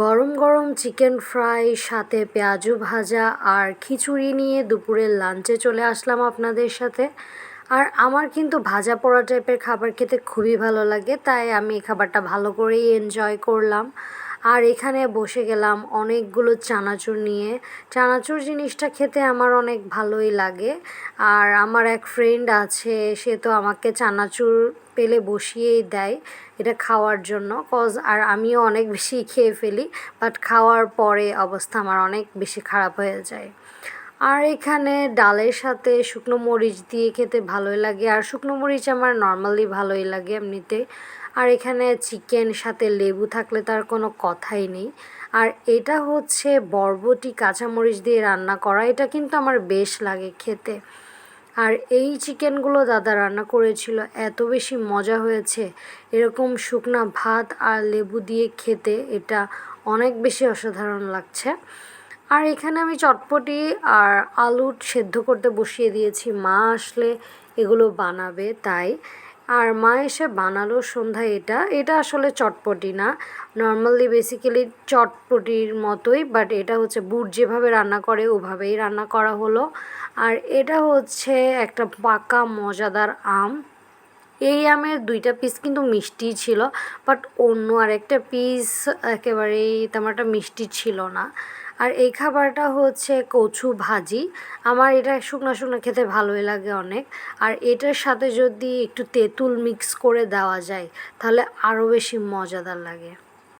গরম গরম chicken fry, সাথে পেঁয়াজু ভাজা আর খিচুড়ি নিয়ে দুপুরের লাঞ্চে চলে আসলাম আপনাদের সাথে। আর আমার কিন্তু ভাজা পোড়া টাইপের খাবার খেতে খুবই ভালো লাগে, তাই আমি এই খাবারটা ভালো করেই এনজয় করলাম। আর এখানে বসে গেলাম অনেকগুলো চানাচুর নিয়ে। চানাচুর জিনিসটা খেতে আমার অনেক ভালোই লাগে। আর আমার এক ফ্রেন্ড আছে, সে তো আমাকে চানাচুর পেলে বসিয়েই দেয় এটা খাওয়ার জন্য কজ আর আমিও অনেক বেশি খেয়ে ফেলি বাট খাওয়ার পরে অবস্থা আমার অনেক বেশি খারাপ হয়ে যায়। আর এখানে ডালের সাথে শুকনো মরিচ দিয়ে খেতে ভালোই লাগে, আর শুকনো মরিচ আমার নর্মালি ভালোই লাগে এমনিতে। আর এখানে চিকেন সাথে লেবু থাকলে তার কোনো কথাই নেই। আর এটা হচ্ছে বরবটি কাঁচামরিচ দিয়ে রান্না করা, এটা কিন্তু আমার বেশ লাগে খেতে। আর এই চিকেনগুলো দাদা রান্না করেছিল, এত বেশি মজা হয়েছে। এরকম শুকনা ভাত আর লেবু দিয়ে খেতে এটা অনেক বেশি অসাধারণ লাগছে। আর এখানে আমি চটপটি আর আলু সেদ্ধ করতে বসিয়ে দিয়েছি। মা আসলে এগুলো বানাবে, তাই আর মা এসে বানালো সন্ধ্যায় এটা। এটা আসলে চটপটি না। নর্মালি বেসিক্যালি চটপটির মতোই বাট এটা হচ্ছে বুট যেভাবে রান্না করে, ওভাবেই রান্না করা হলো। আর এটা হচ্ছে একটা পাকা, মজাদার আম। এই আমের দুইটা পিস কিন্তু মিষ্টি ছিল বাট অন্য আরেকটা পিস একেবারেই তেমন একটা মিষ্টি ছিল না। আর এই খাবারটা হচ্ছে কচু ভাজি। আমার এটা শুকনো শুকনো খেতে ভালোই লাগে অনেক। আর এটার সাথে যদি একটু তেঁতুল মিক্স করে দেওয়া যায়, তাহলে আরও বেশি মজাদার লাগে।